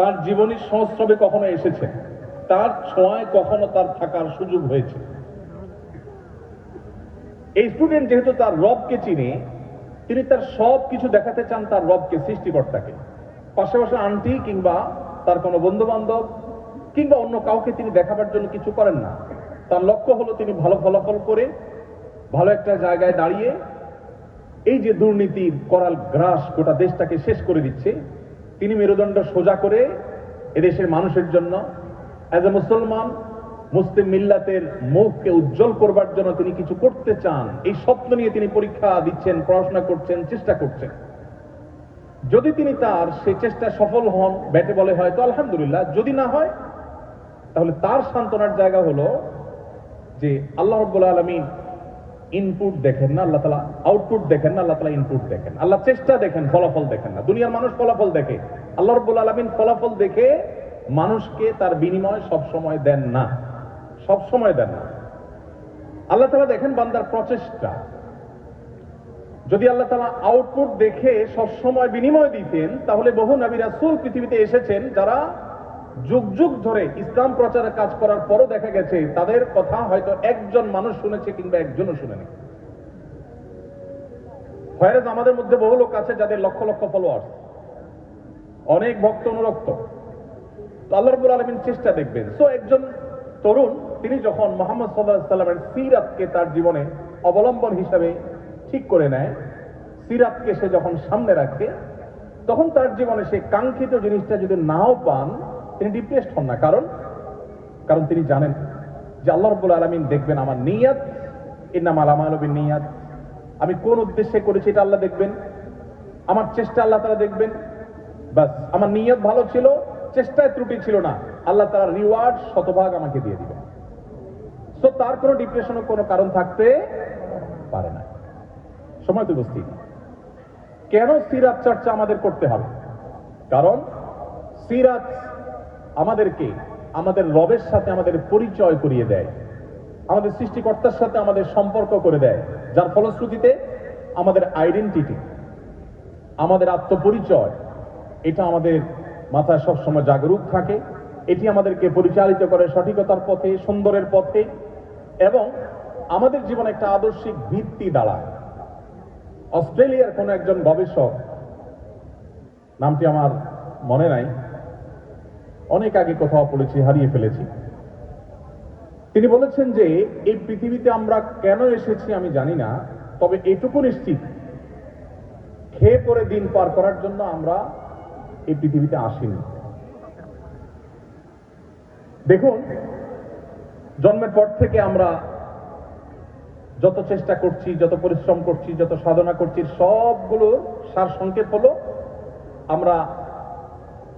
তার জীবনী সংস্রবে কখনো এসেছে। তার ছোঁয়ায় কখনো তার থাকার সুযোগ হয়েছে। এই স্টুডেন্ট যেহেতু তার রবকে চিনে, তিনি তার সব কিছু দেখাতে চান তার রবকে, সৃষ্টিকর্তাকে। পাশাপাশি আন্টি কিংবা তার কোনো বন্ধু বান্ধব কিংবা অন্য কাউকে তিনি দেখাবার জন্য কিছু করেন না। তার লক্ষ্য হলো তিনি ভালো ফলাফল করে, ভালো একটা জায়গায় দাঁড়িয়ে এই যে দুর্নীতির করাল গ্রাস গোটা দেশটাকে শেষ করে দিচ্ছে তিনি মেরুদণ্ড সোজা করে এদেশের মানুষের জন্য অ্যাজ এ মুসলমান, মুসলিম মিল্লাতের মুখকে উজ্জ্বল করবার জন্য তিনি কিছু করতে চান। এই স্বপ্ন নিয়ে তিনি পরীক্ষা দিচ্ছেন, পড়াশোনা করছেন, চেষ্টা করছেন। যদি তিনি তার সে চেষ্টা সফল হন, ব্যাটে বলে হয়, তো আলহামদুলিল্লাহ। যদি না হয়, তাহলে তার সান্ত্বনার জায়গা হলো যে আল্লাহ রব্বুল আলমিন ইনপুট দেখেন না, আল্লাহ তালা আউটপুট দেখেন না, আল্লাহ তালা ইনপুট দেখেন। আল্লাহ চেষ্টা দেখেন, ফলাফল দেখেন না। দুনিয়ার মানুষ ফলাফল দেখে। আল্লাহ রব্বুল আলমিন ফলাফল দেখে মানুষকে তার বিনিময় সব সময় দেন না। সব সময় দেন না। আল্লাহ তালা দেখেন বান্দার প্রচেষ্টা। যদি আল্লাহ তালা আউটপুট দেখে সবসময় বিনিময় দিতেন, তাহলে বহু নবী রাসূল পৃথিবীতে এসেছেন যারা যুগ যুগ ধরে ইসলাম প্রচারের কাজ করার পরও দেখা গেছে, তাদের কথা হয়তো একজন মানুষ শুনেছে কিংবা একজনও শুনেনি। হয়রাজ আমাদের মধ্যে বহু লোক আছে যাদের লক্ষ লক্ষ ফলোয়ার্স অনেক ভক্ত অনুরক্ত। তো আলমিন চেষ্টা দেখবেন। সো একজন তরুণ, তিনি যখন মোহাম্মদ সাল্লাহ সাল্লামের সিরাতকে তার জীবনে অবলম্বন হিসাবে ঠিক করে নেয়, সিরাতকে সে যখন সামনে রাখে, তখন তার জীবনে সে কাঙ্ক্ষিত জিনিসটা যদি নাও পান তিনি ডিপ্রেসড হন না। কারণ? কারণ তিনি জানেন যে আল্লাহ রব্বুল আলমিন দেখবেন আমার নিয়াত ইন্নাম আলামালবিন নিয়াত আমি কোন উদ্দেশ্যে করেছি এটা আল্লাহ দেখবেন? আমার চেষ্টা আল্লাহ তারা দেখবেন? বাস আমার নিয়ত ভালো ছিল, চেষ্টায় ত্রুটি ছিল না। আল্লাহ তারা রিওয়ার্ড শতভাগ আমাকে দিয়ে দিবেন। সো তার কোনো ডিপ্রেশনের কোনো কারণ থাকতে পারে না। সময় তো উপস্থিত। কেন সিরাত চর্চা আমাদের করতে হবে? কারণ সিরাত আমাদেরকে, আমাদের রবের সাথে আমাদের পরিচয় করিয়ে দেয়। আমাদের সৃষ্টিকর্তার সাথে আমাদের সম্পর্ক করে দেয়। যার ফলশ্রুতিতে আমাদের আইডেন্টিটি আমাদের আত্মপরিচয়, এটা আমাদের মাথায় সবসময় জাগরুক থাকে। এটি আমাদেরকে পরিচালিত করে সঠিকতার পথে, সুন্দরের পথে এবং আমাদের জীবনে একটা আদর্শিক ভিত্তি দাঁড়ায়। অস্ট্রেলিয়ার কোন একজন গবেষক, নামটি আমার মনে নাই অনেক আগে কোথাও পড়েছি, হারিয়ে ফেলেছি। তিনি বলেছেন যে, এই পৃথিবীতে আমরা কেন এসেছি আমি জানি না, তবে এটুকু নিশ্চিত, খেয়ে পরে দিন পার করার জন্য আমরা এই পৃথিবীতে আসিনি। দেখুন, জন্মের পর থেকে আমরা যত চেষ্টা করছি, যত পরিশ্রম করছি, যত সাধনা করছি, সবগুলো সার সংক্ষেপ হলো আমরা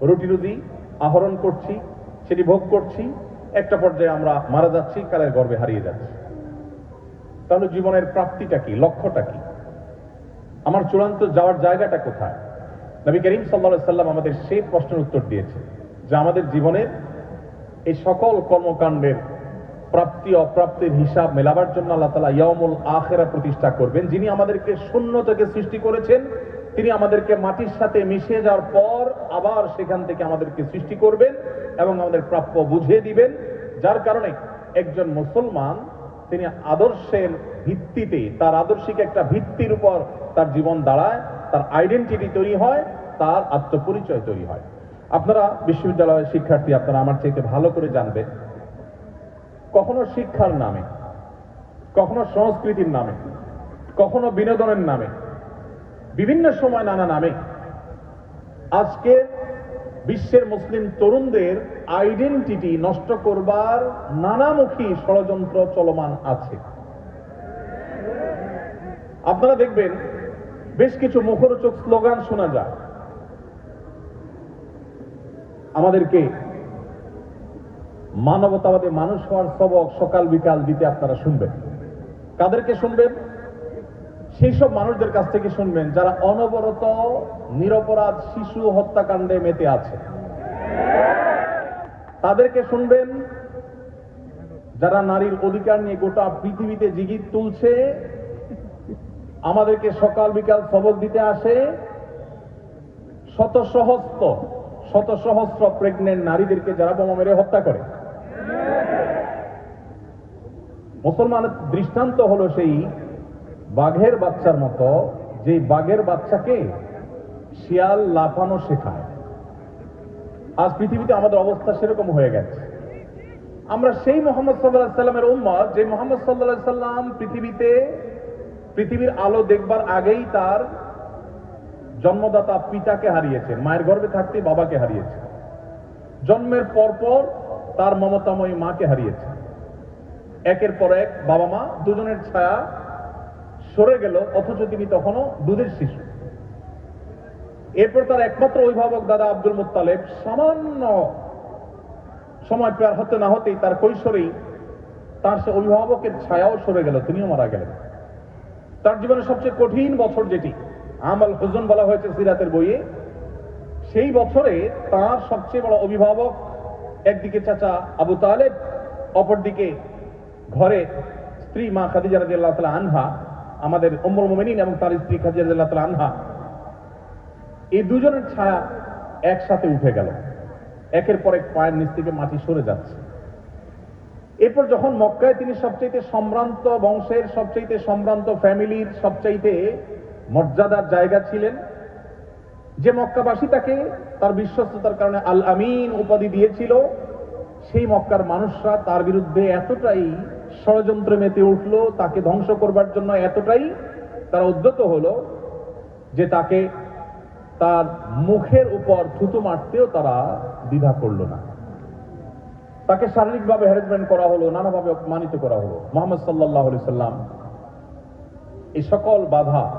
রুটি রুজি আহরণ করছি, সেটি ভোগ করছি, একটা পর্যায়ে আমরা মারা যাচ্ছি, কালের গর্বে হারিয়ে যাচ্ছি। তাহলে জীবনের প্রাপ্তিটা কি, লক্ষ্যটা কি? আমার চূড়ান্ত যাওয়ার জায়গাটা কোথায়? নবী করিম সাল্লা সাল্লাম আমাদের সেই প্রশ্নের উত্তর দিয়েছে যে আমাদের জীবনের এই সকল কর্মকাণ্ডের প্রাপ্তি, অপ্রাপ্তির হিসাব মেলাবার জন্য আল্লাহ তালা ইয়ামুল আখেরা প্রতিষ্ঠা করবেন। যিনি আমাদেরকে শূন্য থেকে সৃষ্টি করেছেন, তিনি আমাদেরকে মাটির সাথে মিশে যাওয়ার পর আবার সেখান থেকে আমাদেরকে সৃষ্টি করবেন এবং আমাদের প্রাপ্য বুঝিয়ে দিবেন। যার কারণে একজন মুসলমান, তিনি আদর্শের ভিত্তিতে, তার আদর্শিক একটা ভিত্তির উপর তার জীবন দাঁড়ায়, তার আইডেন্টিটি তৈরি হয়, তার আত্মপরিচয় তৈরি হয়। আপনারা বিশ্ববিদ্যালয়ের শিক্ষার্থী, আপনারা আমার চাইতে ভালো করে জানবেন। কখনো শিক্ষার নামে, কখনো সংস্কৃতির নামে, কখনো বিনোদনের নামে, বিভিন্ন সময় নানা নামে আজকে বিশ্বের মুসলিম তরুণদের আইডেন্টিটি নষ্ট করবার নানামুখী ষড়যন্ত্র চলমান আছে। আপনারা দেখবেন, বেশ কিছু মুখরোচক স্লোগান শোনা যায়। আমাদেরকে মানবতাবাদী মানুষ হওয়ার সবক সকাল বিকাল দিতে আপনারা শুনবেন। কাদেরকে শুনবেন? সেই সব মানুষদের কাছ থেকে শুনবেন যারা অনবরত নিরপরাধ শিশু হত্যাকাণ্ডে মেতে আছে। তাদেরকে শুনবেন যারা নারীর অধিকার নিয়ে গোটা পৃথিবীতে জিগির তুলছে। আমাদেরকে সকাল বিকাল সবক দিতে আসে। শত সহস্ত শত সহস্র প্রেগনেন্ট নারীদেরকে যারা বোমা মেরে হত্যা করে। মুসলমানের দৃষ্টান্ত হলো সেই বাঘের বাচ্চার মতো যে বাঘের বাচ্চাকে শিয়াল লাফানো শেখায়। আজ পৃথিবীতে আমাদের অবস্থা সেরকম হয়ে গেছে। আমরা সেই মোহাম্মদ সাল্লাহ সাল্লামের উম্মত, যে মোহাম্মদ সাল্লাহ সাল্লাম পৃথিবীতে পৃথিবীর আলো দেখবার আগেই তার জন্মদাতা পিতাকে হারিয়েছেন, মায়ের গর্ভে থাকতে বাবাকে হারিয়েছে জন্মের পরপর তার মমতাময়ী মাকে হারিয়েছে একের পর এক বাবা মা দুজনের ছায়া সরে গেল, অথচ তিনি তখনও দুধের শিশু। এরপর তার একমাত্র অভিভাবক দাদা আব্দুল মুত্তালেব সামান্য সময় পেয়ার হতে না হতেই তার কৈশোরেই তার সে অভিভাবকের ছায়াও সরে গেল, তিনিও মারা গেলেন। তার জীবনের সবচেয়ে কঠিন বছর যেটি, আমাল হুজন বলা হয়েছে সিরাতের বইয়ে, সেই বছরে তার সবচেয়ে বড় অভিভাবক একদিকে চাচা আবু তালেব, অপরদিকে ঘরে স্ত্রী মা খাদিজা রাদিয়াল্লাহু তাআলা আনহা। আমাদের উম্মুল মোমেনিন এবং তার স্ত্রী তাআলা আনহা, এই দুজনের ছায়া একসাথে উঠে গেল। একের পর এক পায়ের নিচ থেকে মাটি সরে যাচ্ছে। এরপর যখন মক্কায় তিনি সবচাইতে সম্ভ্রান্ত বংশের, সবচাইতে সম্ভ্রান্ত ফ্যামিলির, সবচাইতে মর্যাদার জায়গা ছিলেন, যে মক্কাবাসী তাকে তার বিশ্বস্ততার কারণে আল আমিন উপাধি দিয়েছিল, সেই মক্কার মানুষরা তার বিরুদ্ধে এতটাই ষড়যন্ত্রে মেতে উঠল, তাকে ধ্বংস করবার জন্য এতটাই তারা উদ্যত হলো যে তাকে তার মুখের উপর থুতু মারতেও তারা দ্বিধা করল না। তাকে শারীরিকভাবে হ্যারাসমেন্ট করা হলো, নানাভাবে অপমানিত করা হলো। মোহাম্মদ সাল্লাহ সাল্লাম এই সকল বাধা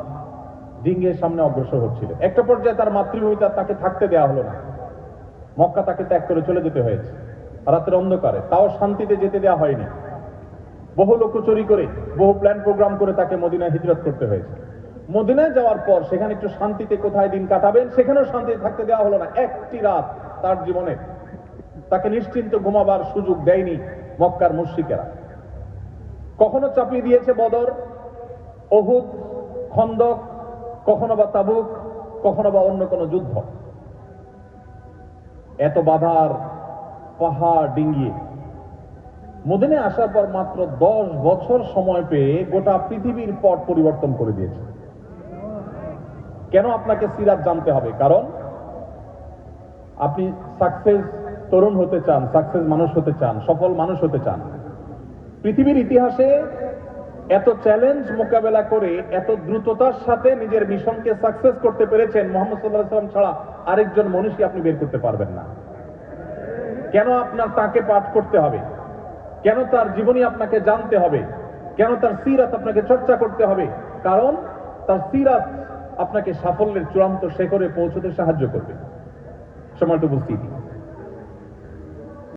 ডিঙ্গের সামনে অগ্রসর হচ্ছিল। একটা পর্যায়ে তার মাতৃভূমিতে তাকে থাকতে দেওয়া হলো না। মক্কা তাকে ত্যাগ করে চলে যেতে হয়েছে। রাতের অন্ধকারে। তাও শান্তিতে যেতে দেওয়া হয়নি। বহু লোকচুরি করে, বহু প্ল্যান প্রোগ্রাম করে তাকে মদিনায় হিজরত করতে হয়েছে। মদিনায় যাওয়ার পর সেখানে একটু শান্তিতে কোথায় দিন কাটাবেন, সেখানেও শান্তিতে থাকতে দেওয়া হলো না। একটি রাত তার জীবনে তাকে নিশ্চিন্ত ঘুমাবার সুযোগ দেয়নি মক্কার মুশ্রিকেরা। কখনো চাপিয়ে দিয়েছে বদর অহুদ খন্দক, কখনো বা তাবুক, কখনো বা অন্য কোনো যুদ্ধ। এত বাধার পাহাড় ডিঙ্গিয়ে মদিনে আসার পর মাত্র দশ বছর সময় পেয়ে গোটা পৃথিবীর পট পরিবর্তন করে দিয়েছে। কেন আপনাকে সিরাত জানতে হবে? কারণ আপনি সাকসেস তরুণ হতে চান সাকসেস মানুষ হতে চান, সফল মানুষ হতে চান। পৃথিবীর ইতিহাসে এত চ্যালেঞ্জ মোকাবেলা করে, এত দ্রুততার সাথে নিজের মিশনকে সাকসেস করতে পেরেছেন মোহাম্মদ সাল্লাহ সাল্লাম ছাড়া আরেকজন মানুষই আপনি বের করতে পারবেন না। কেন আপনার তাকে পাঠ করতে হবে? কেন তার জীবনী আপনাকে জানতে হবে? কেন তার সিরাত আপনাকে চর্চা করতে হবে? কারণ তার সিরাত আপনাকে সাফল্যের চূড়ান্ত শেখরে পৌঁছতে সাহায্য করবে। সময়টা উপস্থিতি।